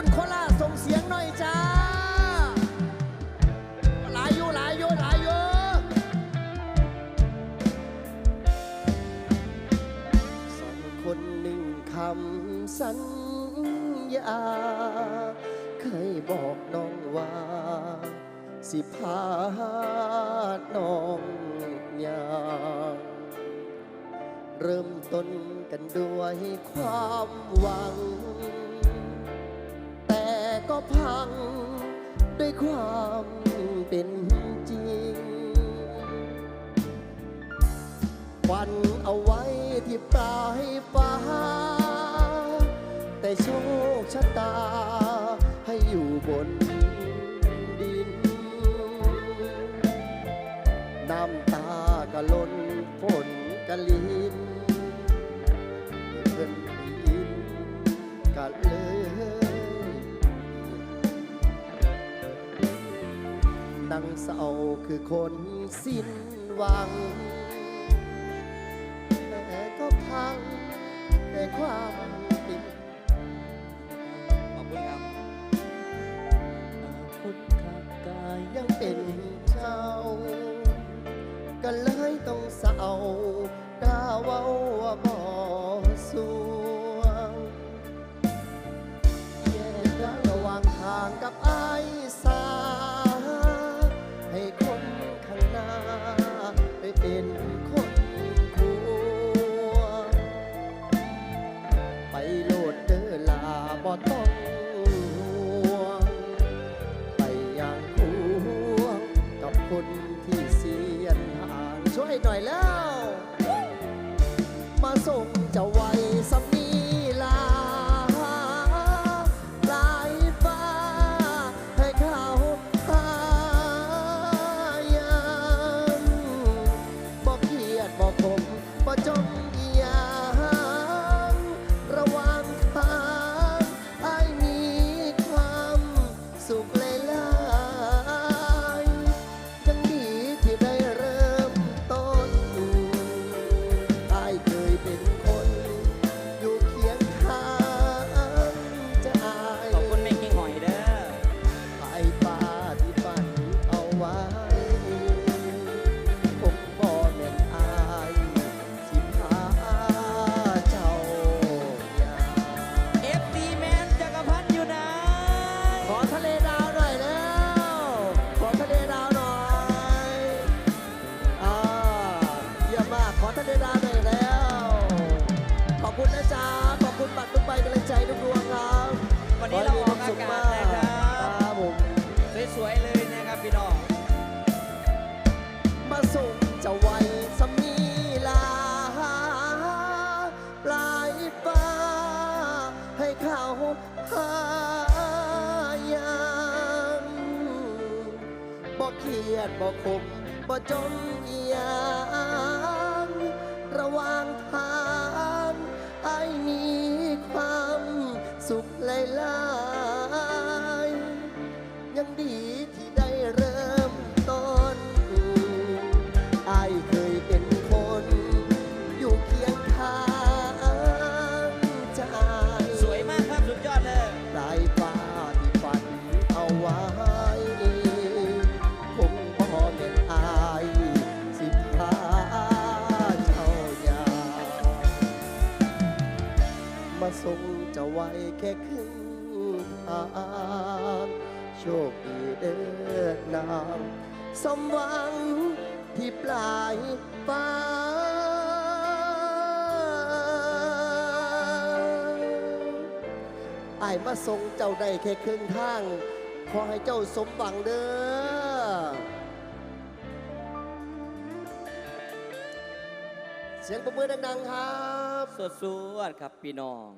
รุ่นโคราชส่งเสียงหน่อยจ้า หลายอยู่หลายอยู่หลายอยู่สองคนหนึ่งคำสัญญา เคยบอกน้องว่า สิพาน้องยางเริ่มต้นกันด้วยความหวัง พังด้วยความเป็นจริงวันเอาไว้ที่ปลายฟ้า แต่โชคชะตาให้อยู่บนดิน น้ำตากะล้นฝนกะลินเพื่อนอินกะเล ศร้าคือคนสิ้นหวัง แต่ก็พังแต่ความเป็นขอบคุณครับคนขางกายยังเป็นเจ้า ก็เลยต้องเศร้ากล้าเว้าว่าบ่สวงแยกกันระหว่างทางกับอา ให้หน่อยแล้ว มาส่งเจ้า พี่น้อง มาส่งเจะไว้สมีลา ปลายฟ้า ให้เขาหายามบอกเครียดบอกขมบอกจมเอียงระหว่างทางไอ้มีความสุขหลายๆยังดี มาส่งเจะไว้แค่ครึ่งทางโชคดีเดินนางสมหวังที่ปลายฟ้าอายมาส่งเจ้าได้แค่ครึ่งทาง ขอให้เจ้าสมหวังเด้อ เสียงประมือดัง ๆ ครับ สวดๆครับพี่น้อง